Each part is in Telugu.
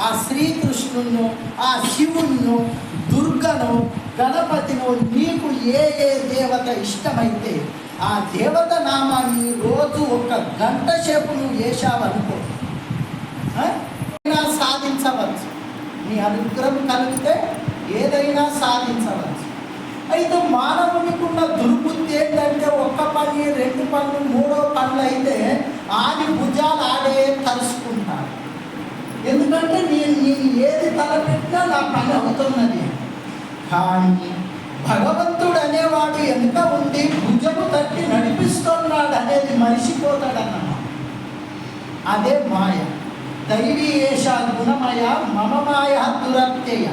ఆ శ్రీకృష్ణును ఆ శివుణ్ణు దుర్గను గణపతిను నీకు ఏ ఏ దేవత ఇష్టమైతే ఆ దేవత నామాన్ని రోజు ఒక గంట సేపు నువ్వు వేసావనుకో సాధించవచ్చు. నీ అనుగ్రహం కలిగితే ఏదైనా సాధించవచ్చు. అయితే మానవునికి ఉన్న దుర్బుద్ధి ఏంటంటే ఒక్క పని రెండు పనులు మూడో పనులు అయితే ఆది భుజ పని అవుతున్నది కానీ భగవంతుడు అనేవాడు ఎంత ఉండి భుజము తట్టి నడిపిస్తున్నాడు అనేది మరిచిపోతాడన్నమాట. అదే మాయ. దైవీ ఏష గుణమయ మమ మాయ దురత్యయ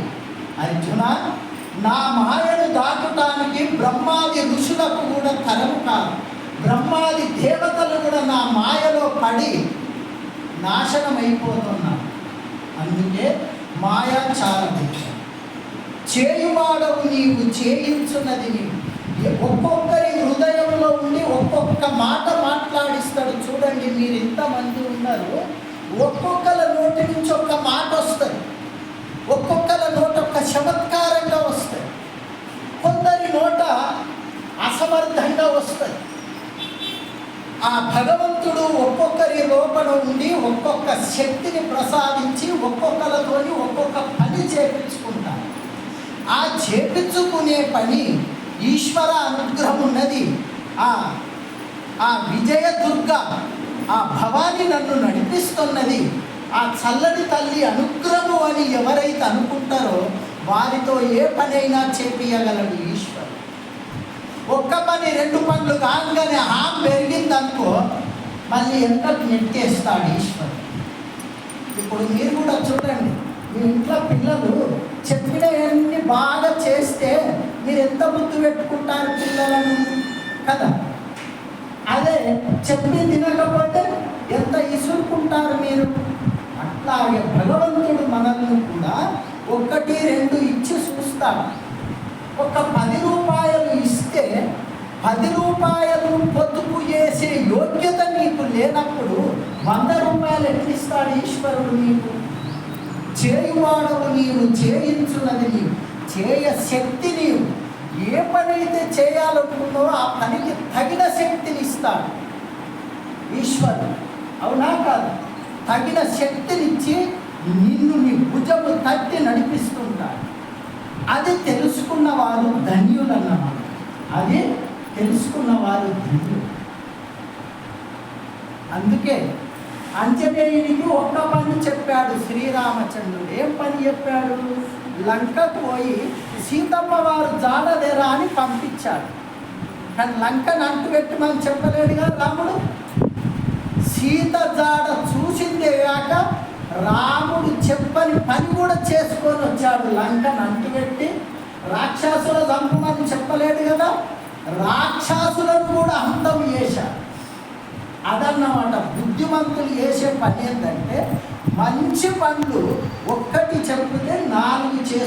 అర్జున నా మాయను దాటడానికి బ్రహ్మాది ఋషులకు కూడా తరము కాదు. బ్రహ్మాది దేవతలు కూడా నా మాయలో పడి నాశనం అయిపోతున్నారు అందుకే మాయా చేయువాడవు నీవు చేయించున్నది నీవు. ఒక్కొక్కరి హృదయంలో ఉండి ఒక్కొక్క మాట మాట్లాడిస్తాడు. చూడండి మీరు ఎంతమంది ఉన్నారు? ఒక్కొక్కల నోటి నుంచి ఒక్క మాట వస్తుంది. ఒక్కొక్కల నోట ఒక్క చమత్కారంగా వస్తుంది. కొందరి నోట అసమర్థంగా వస్తుంది. ఆ భగవంతుడు ఒక్కొక్కరి లోపల ఉండి ఒక్కొక్క శక్తిని ప్రసాదించి ఒక్కొక్కలతోని ఒక్కొక్క పని చేపించుకుంటారు ఆ చేపించుకునే పని ఈశ్వర అనుగ్రహం ఉన్నది. ఆ ఆ విజయ దుర్గ ఆ భవాని నన్ను నడిపిస్తున్నది. ఆ చల్లని తల్లి అనుగ్రహము అని ఎవరైతే అనుకుంటారో వారితో ఏ పనైనా చేపియగలడు ఈశ్వరుడు. ఒక్క పని రెండు పనులు కాదు. మళ్ళీ ఎంత నెట్టేస్తాడు ఈశ్వరుడు? ఇప్పుడు మీరు కూడా చూడండి మీ ఇంట్లో పిల్లలు చెప్పినవన్నీ బాగా చేస్తే మీరు ఎంత ముద్దు పెట్టుకుంటారు పిల్లలను? కదా? అదే చెప్పి తినకపోతే ఎంత ఇసురుకుంటారు మీరు? అట్లాగే భగవంతుడు మనల్ని కూడా ఒకటి రెండు ఇచ్చి చూస్తాడు. ఒక పది రూపాయలు పొదుపు చేసే యోగ్యత నీకు లేనప్పుడు వంద రూపాయలు ఎట్లిస్తాడు ఈశ్వరుడు నీకు? చేయువాడవు నీవు చేయించున్నది నీవు చేయ శక్తి నీవు. ఏ పని అయితే చేయాలనుకుందో ఆ పనికి తగిన శక్తిని ఇస్తాడు ఈశ్వరుడు. అవునా కాదు? తగిన శక్తినిచ్చి నిన్ను నీ భుజము తట్టి నడిపిస్తుంటాడు. అది తెలుసుకున్న వారు ధన్యులన్నమాట. అది తెలుసుకున్న వారు ధన్యులు. అందుకే అంజనేయునికి ఒక్క పని చెప్పాడు శ్రీరామచంద్రుడు. ఏం పని చెప్పాడు? లంకకు పోయి సీతమ్మ వారు జాడలేరా అని పంపించాడు. కానీ లంకను అంటుపెట్టమని చెప్పలేడు కదా రాముడు. సీత జాడ చూసిందే కాక రాముడు చెప్పని పని కూడా చేసుకొని వచ్చాడు. లంకను అంటుపెట్టి రాక్షసుల చంపమని చెప్పలేడు కదా. రాక్షసులను కూడా అంతం చేశారు అదన్నమాట బుద్ధిమంతులు చేసే పని ఏంటంటే మంచి పనులు ఒక్కటి చంపితే నాలుగు చేసి